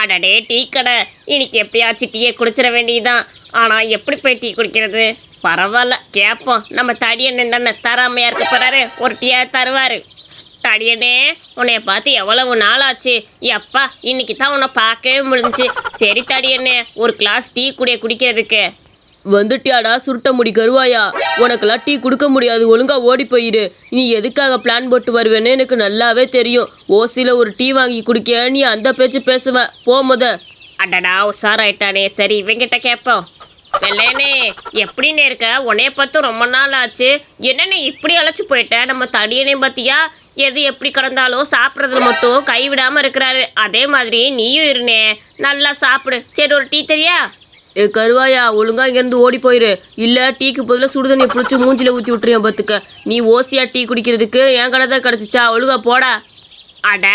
அடடே டீ கடை. இன்னைக்கு எப்படியாச்சும் டீயை குடிச்சிட வேண்டியதுதான். ஆனால் எப்படி போய் டீ குடிக்கிறது? பரவாயில்ல கேட்போம் நம்ம தடியண்ணன் தானே தராமையாக இருக்க போகிறாரு ஒரு டீயாக தருவார். தடியனே உன்னைய பார்த்து எவ்வளவு நாள் ஆச்சு எப்பா இன்னைக்கு தான் உன்னை பார்க்கவே முடிஞ்சு சரி தடியண்ணே ஒரு கிளாஸ் டீ கூட குடிக்கிறதுக்கு. வந்துட்டியாடா சுருட்ட முடி கருவாயா? உனக்கெல்லாம் டீ கொடுக்க முடியாது ஒழுங்கா ஓடி போயிரு நீ எதுக்காக பிளான் போட்டு வருவேன்னு எனக்கு நல்லாவே தெரியும். ஓசியில் ஒரு டீ வாங்கி குடிக்க நீ அந்த பேச்சு பேசுவ. போ முத. அடடா உஷாராயிட்டானே. சரி இவங்கிட்ட கேட்போம் வெள்ளையனே எப்படின்னு இருக்க? உன்னைய பார்த்து ரொம்ப நாள் ஆச்சு. என்னென்ன இப்படி அழைச்சி போயிட்ட? நம்ம தடியனே பார்த்தியா? எது எப்படி கிடந்தாலும் சாப்பிட்றதுல மட்டும் கைவிடாமல் இருக்கிறாரு. அதே மாதிரி நீயும் இருனே. நல்லா சாப்பிடு. சரி ஒரு டீ தெரியா? ஏ கருவாயா ஒழுங்கா இங்கேருந்து ஓடி போயிரு. இல்லை டீக்கு பதில் சுடுதண்ணியை பிடிச்சி மூஞ்சில் ஊற்றி விட்டுருவேன் பார்த்துக்க நீ ஓசியா டீ குடிக்கிறதுக்கு என் கடை தான் கிடச்சிச்சா? ஒழுங்கா போடா. அட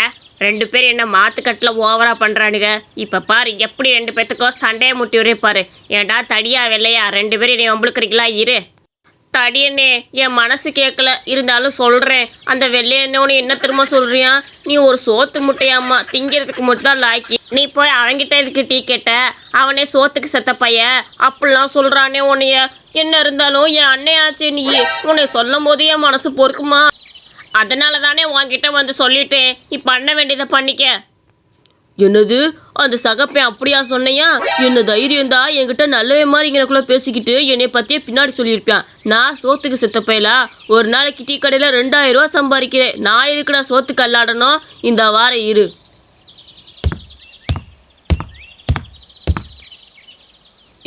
ரெண்டு பேரும் என்ன மாத்துக்கட்டில் ஓவராக பண்ணுறானுங்க இப்போ பாரு எப்படி ரெண்டு பேர்த்துக்கோ சண்டையை முட்டி ஒரே பாரு ஏன்டா தடியா வெள்ளையா? ரெண்டு பேரும் என்னை வம்பளுக்குறீங்களா இரு. தடியண்ணே என் மனசு கேட்கல இருந்தாலும் சொல்கிறேன் அந்த வெள்ளையண்ணோன்னு என்ன திரும்ப சொல்கிறியா நீ ஒரு சோத்து முட்டையாம்மா. திங்கிறதுக்கு மட்டும் தான் லாய்க்கி. நீ போய் அவங்கிட்ட இதுக்கு டீ கேட்ட? அவனே சோத்துக்கு செத்த பைய. அப்படிலாம் சொல்கிறானே உன்னைய. என்ன இருந்தாலும் என் அண்ணையாச்சு நீ. உன்னை சொல்லும் போது என் மனசு பொறுக்குமா? அதனால தானே உன்கிட்ட வந்து சொல்லிட்டேன். நீ பண்ண வேண்டியதை பண்ணிக்க. என்னது? அந்த சகப்பேன் அப்படியா சொன்னையா? என்ன தைரியம் தான் என்கிட்ட நல்லவே மாதிரி இங்கனக்குள்ள பேசிக்கிட்டு என்னை பத்தியே பின்னாடி சொல்லியிருப்பேன் நான் சோத்துக்கு செத்தப்பையிலா ஒரு நாளைக்கு டீ கடையில் ரெண்டாயிரம் ரூபா சம்பாதிக்கிறேன் நான் எதுக்குடா சோத்து கல்லாடணும்? இந்த வாரம் இரு.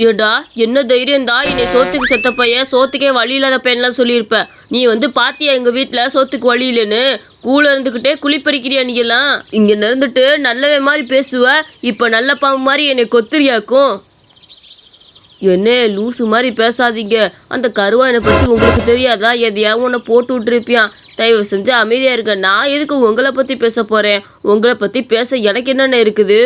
ஏடா என்ன தைரியம் தான் என்னை சோத்துக்கு செத்த பையன் சோத்துக்கே வழி இல்லாத பையன்லாம் சொல்லியிருப்ப. நீ வந்து பாத்தியா எங்கள் வீட்டில் சோத்துக்கு வழி இல்லைன்னு. கூல இருந்துக்கிட்டே குளிப்பறிக்கிறியா நீ எல்லாம் இங்கே நிறந்துட்டு நல்லவே மாதிரி பேசுவ இப்போ நல்ல பாம்பு மாதிரி என்னை கொத்துறியாக்கும்? என்ன லூசு மாதிரி பேசாதீங்க. அந்த கருவாயனை பற்றி உங்களுக்கு தெரியாதா? எதையாவது உன்னை போட்டு விட்டுருப்பியான் தயவு செஞ்சு அமைதியாக இருக்க நான் எதுக்கு உங்களை பற்றி பேச போகிறேன் உங்களை பற்றி பேச எனக்கு என்னென்ன இருக்குது?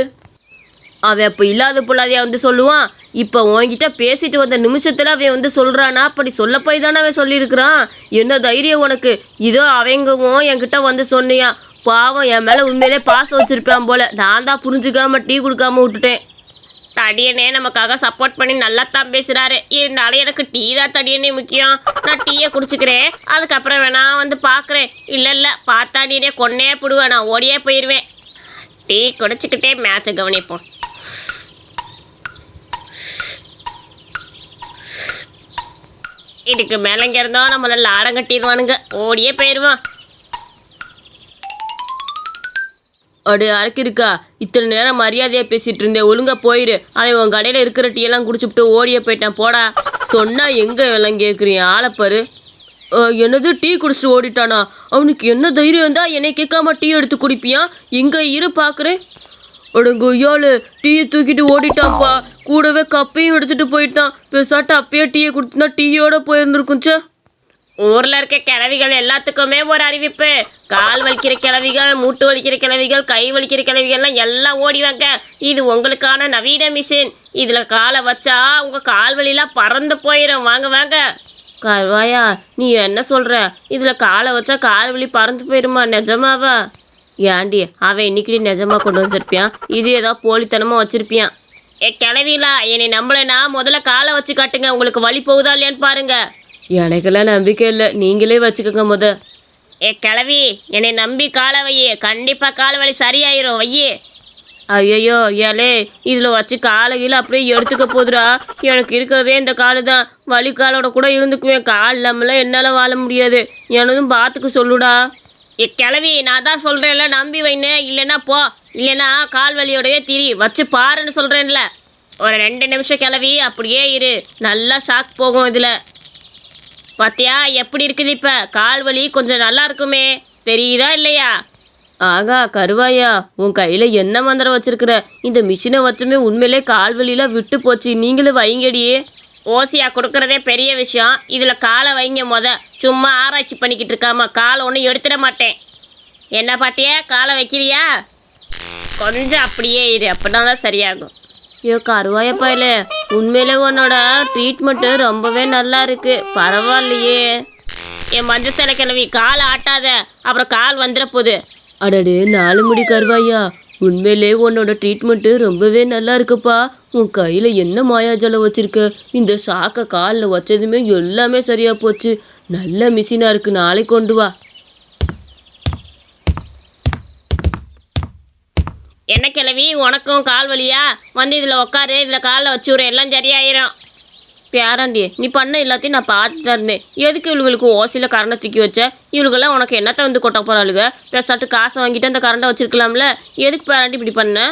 அவன் அப்போ இல்லாத பொல்லாதையா வந்து சொல்லுவான். இப்போ உன்கிட்ட பேசிட்டு வந்த நிமிஷத்தில் அவன் வந்து சொல்கிறானா அப்படி சொல்ல போய் தானே அவன் சொல்லியிருக்கிறான். என்ன தைரியம் உனக்கு? இதோ அவங்கவும் என்கிட்ட வந்து சொன்னியா. பாவம் என் மேலே உண்மையிலே பாசம் வச்சுருப்பான் போல. நான் தான் புரிஞ்சுக்காம டீ கொடுக்காம விட்டுட்டேன். தடியனே நமக்காக சப்போர்ட் பண்ணி நல்லா தான் பேசுகிறாரு இருந்தாலும் எனக்கு டீ தான் தடியனே முக்கியம். நான் டீயை குடிச்சுக்கிறேன். அதுக்கப்புறம் வேணா வந்து பார்க்குறேன் இல்லை இல்லை பார்த்தாடியனே கொன்னே போடுவேன் நான் ஓடியே போயிடுவேன் டீ குடிச்சிக்கிட்டே மேட்சை கவனிப்போம். இதுக்கு மேலே இங்கே இருந்தோம் நம்மள லாடம் கட்டிடுவானுங்க. ஓடியே போயிடுவான் அடு அரக்கு இருக்கா? இத்தனை நேரம் மரியாதையாக பேசிட்டு இருந்தேன். ஒழுங்கா போயிரு. அவன் உன் கடையில் இருக்கிற டீ எல்லாம் குடிச்சுப்புட்டு ஓடியே போயிட்டான். போடா. சொன்னா எங்கே எல்லாம் கேட்குறீங்க ஆளைப்பாரு என்னது? டீ குடிச்சிட்டு ஓடிட்டானா? அவனுக்கு என்ன தைரியம் இருந்தால் என்னை கேட்காம டீ எடுத்து குடிப்பியான் இங்கே இரு பார்க்குறேன் அடங்க டீயை தூக்கிட்டு ஓடிட்டான்ப்பா கூடவே கப்பையும் எடுத்துட்டு போயிட்டான். பெருசாட்டு அப்பயே டீயை கொடுத்துனா டீயோட போயிருந்துருக்கும் சே ஊரில் இருக்க கிழவிகள் எல்லாத்துக்குமே ஒரு அறிவிப்பு. கால் வலிக்கிற கிழவிகள் மூட்டு வலிக்கிற கிழவிகள் கை வலிக்கிற கிழவிகள்லாம் எல்லாம் ஓடிவாங்க. இது உங்களுக்கான நவீன மிஷின். இதில் காலை வச்சா உங்கள் கால் வலிலாம் பறந்து போயிடும் வாங்க வாங்க. கருவாயா நீ என்ன சொல்கிற இதில் காலை வச்சா கால் வலி பறந்து போயிருமா நிஜமாவா? ஏண்டி அவன் இன்னைக்கு நிஜமா கொண்டு வச்சிருப்பியான் இது ஏதோ போலித்தனமா வச்சிருப்பியான். ஏ கிளவிலா என்னை நம்பலைன்னா முதல்ல காலை வச்சு காட்டுங்க. உங்களுக்கு வலி போகுதா இல்லையான்னு பாருங்க. எனக்கெல்லாம் நம்பிக்கை இல்லை. நீங்களே வச்சுக்கோங்க முத. ஏ கிளவி என்னை நம்பி காலை வையே. கண்டிப்பா கால் வலி சரியாயிரும். வையே. ஐயோ ஏலே இதில் வச்சு காலை கீழே அப்படியே எடுத்துக்க போதுடா. எனக்கு இருக்கிறதே இந்த காலு தான். வலி காலோட கூட இருந்துக்குவேன். கால் இல்லாமலாம் என்னால் வாழ முடியாது. எனதும் பார்த்துக்க சொல்லுடா. கிளவி நான் தான் சொல்கிறேன்ல நம்பி வைன்னு. இல்லைன்னா போ. இல்லைன்னா கால் வலியோடையே திரி. வச்சு பாருன்னு சொல்கிறேன்ல ஒரு ரெண்டு நிமிஷம் கிளவி அப்படியே இரு. நல்லா ஷாக் போகும் இதில். பார்த்தியா எப்படி இருக்குது இப்போ? கால் வலி கொஞ்சம் நல்லா இருக்குமே. தெரியுதா இல்லையா? ஆகா கருவாயா உன் கையில் என்ன மந்திரம் வச்சிருக்கிற? இந்த மிஷினை வச்சுமே உண்மையிலே கால் வலியெலாம் விட்டு போச்சு. நீங்களும் வைங்கடியே ஓசியா கொடுக்கறதே பெரிய விஷயம். இதில் காலை வைங்க முத. சும்மா ஆராய்ச்சி பண்ணிக்கிட்டு இருக்காமா காலை ஒன்றும் எடுத்துட மாட்டேன். என்ன பாட்டியா காலை வைக்கிறியா? கொஞ்சம் அப்படியே இரு அப்படின்னா தான் சரியாகும். ஐயோ கருவாய உண்மையிலே உன்னோட ட்ரீட்மெண்ட்டு ரொம்பவே நல்லா இருக்கு. பரவாயில்லையே. என் மஞ்ச சிலை கிழவி கால் ஆட்டாத. அப்புறம் கால் வந்துட போகுது. அடடே நாலு முடி கருவாயா? உண்மையிலே உன்னோட ட்ரீட்மெண்ட்டு ரொம்பவே நல்லா இருக்குப்பா. உன் கையில் என்ன மாயாஜலம் வச்சுருக்க? இந்த ஷாக்கை காலில் வச்சதுமே எல்லாமே சரியாக போச்சு. நல்ல மிஷினாக இருக்குது நாளைக்கு கொண்டு வா. என்ன கிளவி உனக்கும் கால் வலியா? வந்து இதில் உட்காரு இதில் காலில் வச்சுரு எல்லாம் சரியாயிரும். பேராண்டி நீ பண்ண எல்லாத்தையும் நான் பார்த்து தான் இருந்தேன். எதுக்கு இவளுகளுக்கு ஓசையில் கரண்டை தூக்கி வச்ச? இவளுக்கெல்லாம் உனக்கு என்னத்தை வந்து கொட்ட போகிறாளுங்க பேசாட்டு காசை வாங்கிட்டு அந்த கரண்டை வச்சிருக்கலாம்ல. எதுக்கு பேராண்டி இப்படி பண்ண?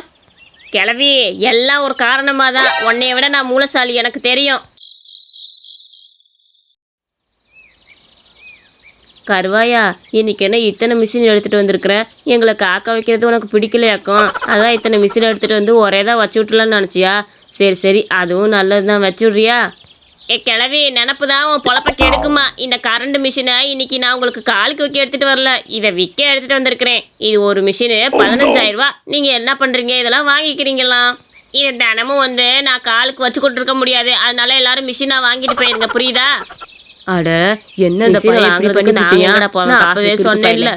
கிளவி எல்லாம் ஒரு காரணமாக தான் உன்னைய விட நான் மூலசாலி எனக்கு தெரியும். கருவாயா இன்னைக்கு என்ன இத்தனை மிஷின் எடுத்துகிட்டு வந்திருக்கிற? எங்களை காக்க வைக்கிறது உனக்கு பிடிக்கலையாக்கும். அதான் இத்தனை மிஷின் எடுத்துகிட்டு வந்து ஒரே தான் வச்சு விட்டுலான்னு நினச்சியா? சரி சரி அதுவும் நல்லது தான் வச்சு விட்றியா? கிளவி நினப்பு தான் உன் பொழப்ப கெடுக்குமா இந்த கரண்ட் மிஷினை இன்னைக்கு நான் உங்களுக்கு காலுக்கு வைக்க எடுத்துகிட்டு வரல. இதை விற்க எடுத்துகிட்டு வந்திருக்கிறேன். இது ஒரு மிஷினு பதினஞ்சாயிரம் ரூபா. நீங்கள் என்ன பண்ணுறீங்க இதெல்லாம் வாங்கிக்கிறீங்களா இது தினமும் வந்து நான் காலுக்கு வச்சு கொண்டிருக்க முடியாது. அதனால எல்லாரும் மிஷினாக வாங்கிட்டு போயிருங்க. புரியுதா? அட என்ன இந்த வாங்குறதுக்கு? நான் அப்பவே சொன்னேன்ல.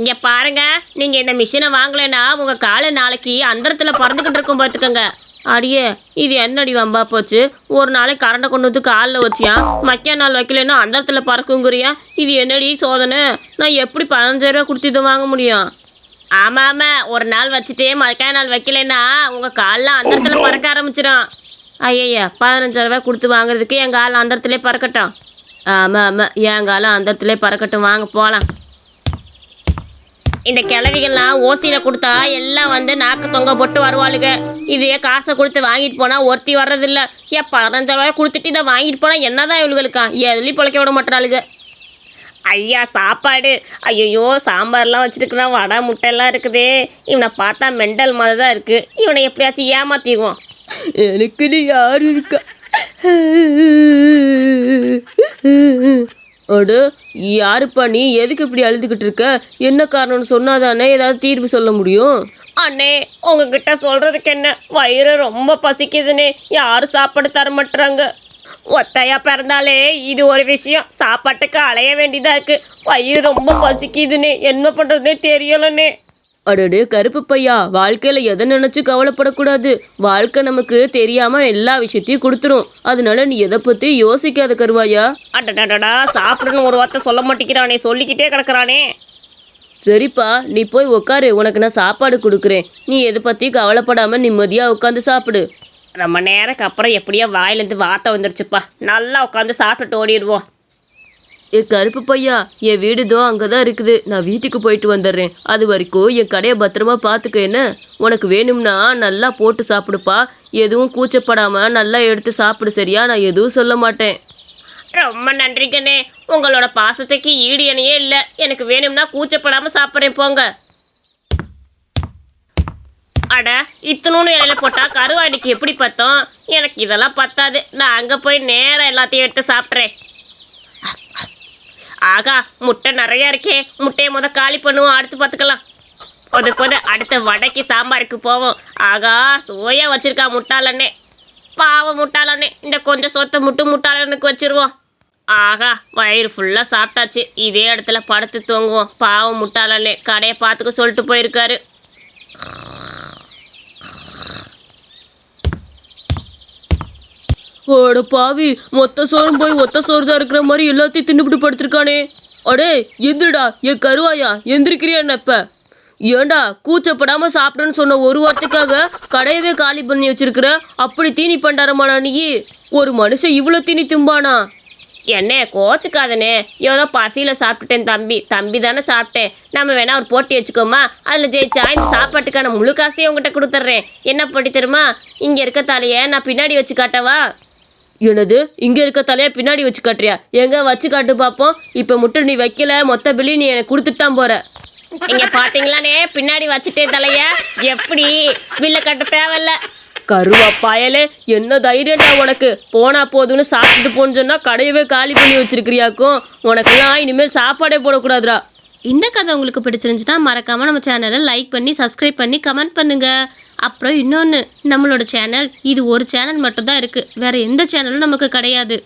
இங்க பாருங்க. நீங்க இந்த மிஷினை வாங்கலைன்னா உங்க காலை நாளைக்கு அந்தரத்துல பறந்துகிட்டு இருக்கும் பார்த்துக்கோங்க அடியே இது என்னடி வம்பா போச்சு? ஒரு நாளைக்கு கரண்டை கொண்டு வந்து காலில் வச்சியா? மக்கிய நாள் வைக்கலன்னா அந்த இடத்துல பறக்குங்கிறியா? இது என்னடி சோதனை? நான் எப்படி பதினஞ்சாயிரம் கொடுத்து இதை வாங்க முடியும்? ஆமாம் ஆமாம் ஒரு நாள் வச்சுட்டே மறுக்காய் நாள் வைக்கலைன்னா உங்க அந்த இடத்துல பறக்க ஆரம்பிச்சிடும். ஐயய்யா பதினஞ்சாயிரம் கொடுத்து வாங்குறதுக்கு என் காலில் அந்த இடத்துல பறக்கட்டும். ஆமாம் ஆமாம் என் காலம் அந்த இடத்துல பறக்கட்டும். வாங்க போகலாம் இந்த கிழவிகள்லாம் ஓசியில கொடுத்தா எல்லாம் வந்து நாக்கு தொங்க போட்டு வருவாளுங்க இதே காசை கொடுத்து வாங்கிட்டு போனா ஒருத்தி வர்றதில்ல. ஏன் பதினஞ்சாயிரம் ரூபாய் கொடுத்துட்டு இதை வாங்கிட்டு போனா என்னதான் இவளுகளுக்கா? எதுலையும் பிழைக்க விட மாட்டாளுங்க ஐயா சாப்பாடு. ஐயோ சாம்பார்லாம் வச்சுருக்குறான் வடை முட்டையெல்லாம் இருக்குதே. இவனை பார்த்தா மெண்டல் மாதிரி தான் இருக்குது இவனை எப்படியாச்சும் ஏமாத்திடுவோம் எனக்குன்னு யாரும் இருக்கா? அடு யாருப்பா நீ? எதுக்கு இப்படி அழுதுகிட்டு இருக்க? என்ன காரணம்னு சொன்னாதானே ஏதாவது தீர்வு சொல்ல முடியும்? அண்ணே உங்ககிட்ட சொல்றதுக்கு என்ன? வயிறு ரொம்ப பசிக்குதுண்ணே யாரும் சாப்பாடு தர மாட்டுறாங்க ஒத்தையா பிறந்தாலே இது ஒரு விஷயம். சாப்பாட்டுக்கு அலைய வேண்டியதா இருக்கு. வயிறு ரொம்ப பசிக்குதுன்னு என்ன பண்றதுனே தெரியலண்ணே. அடடே கருப்பு பையா வாழ்க்கையில எதை நினைச்சு கவலைப்படக்கூடாது. வாழ்க்கை நமக்கு தெரியாம எல்லா விஷயத்தையும் கொடுத்துரும். அதனால நீ எதை பத்தி யோசிக்காத கருவாயா? அடடடடா சாப்பிடுன்னு ஒரு வார்த்தை சொல்ல மாட்டேங்கிறானே சொல்லிக்கிட்டே கிடக்குறானே. சரிப்பா நீ போய் உட்காரு உனக்கு நான் சாப்பாடு கொடுக்குறேன். நீ எதை பத்தி கவலைப்படாம நிம்மதியா உட்காந்து சாப்பிடு. ரொம்ப நேரத்துக்கு அப்புறம் எப்படியோ வாயிலேருந்து வார்த்தை வந்துருச்சுப்பா. நல்லா உட்காந்து சாப்பிட்டுட்டு ஓடிடுவோம். என் கருப்பு பையா என் வீடுதோ அங்கே தான் இருக்குது. நான் வீட்டுக்கு போயிட்டு வந்துடுறேன். அது வரைக்கும் என் கடையை பத்திரமா பார்த்துக்க என்ன? உனக்கு வேணும்னா நல்லா போட்டு சாப்பிடுப்பா. எதுவும் கூச்சப்படாமல் நல்லா எடுத்து சாப்பிடு சரியா? நான் எதுவும் சொல்ல மாட்டேன். ரொம்ப நன்றிங்கண்ணே உங்களோட பாசத்துக்கு ஈடு இணையே இல்லை. எனக்கு வேணும்னா கூச்சப்படாமல் சாப்பிட்றேன் போங்க. அட இத்தனூன்னு இலையில போட்டால் கருவாடிக்கு எப்படி பத்தோம்? எனக்கு இதெல்லாம் பத்தாது. நான் அங்கே போய் நேராக எல்லாத்தையும் எடுத்து சாப்பிட்றேன். ஆகா முட்டை நிறையா இருக்கே. முட்டையை முத காலி பண்ணுவோம் அடுத்து பார்த்துக்கலாம். பொது பொது அடுத்த வடைக்கு சாம்பாருக்கு போவோம். ஆகா சோயா வச்சிருக்கா முட்டாளண்ணே. பாவம் முட்டாளண்ணே. இந்த கொஞ்சம் சொத்தை முட்டு முட்டாளனுக்கு வச்சிருவோம். ஆகா வயிறு ஃபுல்லாக சாப்பிட்டாச்சு. இதே இடத்துல படுத்து தூங்குவோம். பாவம் முட்டாளண்ணே. கடையை பார்த்துக்க சொல்லிட்டு போயிருக்காரு. அட பாவி மொத்த சோறும் போய் ஒத்த சோறு தான் இருக்கிற மாதிரி எல்லாத்தையும் தின்னுபிட்டு படுத்திருக்கானே. அடே எந்திரடா என் கருவாயா எந்திரிக்கிறியா என்ன இப்ப? ஏண்டா கூச்சப்படாம சாப்பிடுன்னு சொன்ன ஒரு வாரத்துக்காக கடையவே காலி பண்ணி வச்சிருக்கிற அப்படி தீனி பண்டாரமாடா நீ? ஒரு மனுஷன் இவ்வளோ தீனி திம்பானா? என்ன கோச்சுக்காதனே. ஏதோ பசியில் சாப்பிட்டுட்டேன் தம்பி. தம்பி தானே சாப்பிட்டேன். நம்ம வேணா ஒரு போட்டி வச்சுக்கோமா. அதில் ஜெயிச்சா இந்த சாப்பாட்டுக்கான முழு காசையும் உங்ககிட்ட கொடுத்துட்றேன். என்ன பண்ணி தருமா இங்கே இருக்க தலையை நான் பின்னாடி வச்சு காட்டவா? என்னது? இங்க இருக்க தலையா பின்னாடி வச்சு காட்டுறியா? எங்க? வச்சு காட்டு பார்ப்போம் இப்போ மட்டும் நீ வைக்கல மொத்த பில்லி நீ எனக்கு கொடுத்துட்டு தான் போற. இங்க பாத்தீங்களானே பின்னாடி வச்சுட்டேன் தலைய. எப்படி? பில்ல கட்ட தேவையில்ல. கருவா பயலே என்ன தைரியம்டா உனக்கு? போனா போதும்னு சாப்பிட்டுட்டு போன்னு சொன்னா கடையவே காலி பண்ணி வச்சிருக்கிறியாக்கும்? உனக்கெல்லாம் இனிமேல் சாப்பாடே போடக்கூடாதுடா. இந்த கதை உங்களுக்கு பிடிச்சிருந்துச்சுன்னா மறக்காமல் நம்ம சேனலை லைக் பண்ணி சப்ஸ்கிரைப் பண்ணி கமெண்ட் பண்ணுங்கள் அப்புறம் இன்னொன்று நம்மளோட சேனல் இது ஒரு சேனல் மட்டும்தான் இருக்குது வேறு எந்த சேனலும் நமக்கு கிடையாது.